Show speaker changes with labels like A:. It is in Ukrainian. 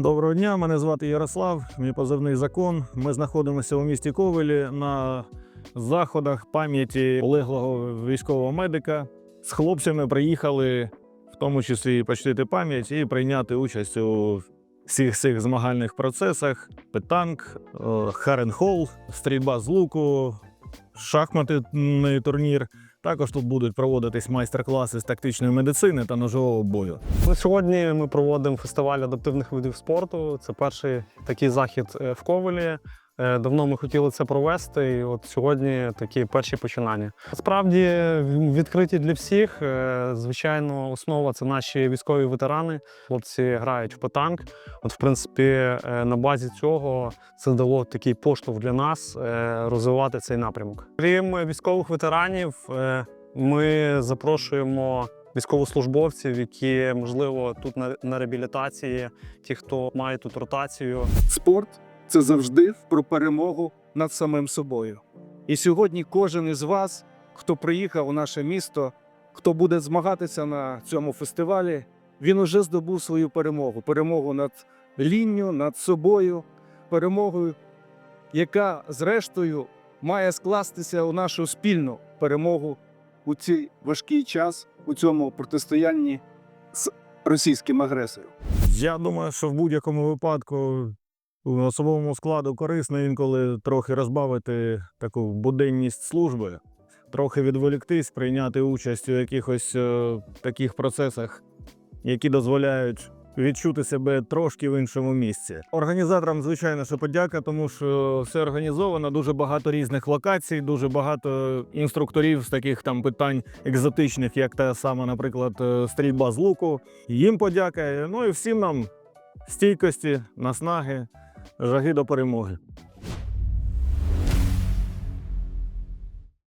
A: Доброго дня, мене звати Ярослав, мій позивний закон. Ми знаходимося у місті Ковелі на заходах пам'яті полеглого військового медика. З хлопцями приїхали, в тому числі почтити пам'ять і прийняти участь у всіх цих змагальних процесах: питанк, е, харенхол, стрільба з луку, шахматний турнір. Також тут будуть проводитись майстер-класи з тактичної медицини та ножового бою.
B: Сьогодні ми проводимо фестиваль адаптивних видів спорту. Це перший такий захід е, в Ковелі. Е, Давно ми хотіли це провести, і от сьогодні такі перші починання. Насправді відкриті для всіх. Е, Звичайно, основа це наші військові ветерани. Хлопці грають в питанк. От, в принципі, е, на базі цього це дало такий поштовх для нас розвивати цей напрямок. Крім військових ветеранів, ми запрошуємо військовослужбовців, які можливо тут на реабілітації, ті, хто має тут ротацію.
C: Спорт це завжди про перемогу над самим собою. І сьогодні кожен із вас, хто приїхав у наше місто, хто буде змагатися на цьому фестивалі, він уже здобув свою перемогу. Перемогу над лінню, над собою, перемогу, яка, зрештою, має скластися у нашу спільну перемогу у цей важкий час у цьому протистоянні з російським агресором.
A: Я думаю, що в будь-якому випадку особовому складу корисно інколи трохи розбавити таку буденність служби, трохи відволіктись, прийняти участь у якихось е, таких процесах, які дозволяють відчути себе трошки в іншому місці. Організаторам, звичайно, що подяка, тому що все організовано, дуже багато різних локацій, дуже багато інструкторів з таких там питань екзотичних, як та сама, наприклад, е, стрільба з луку. Їм подяка. Ну і всім нам стійкості, наснаги, жаги до перемоги.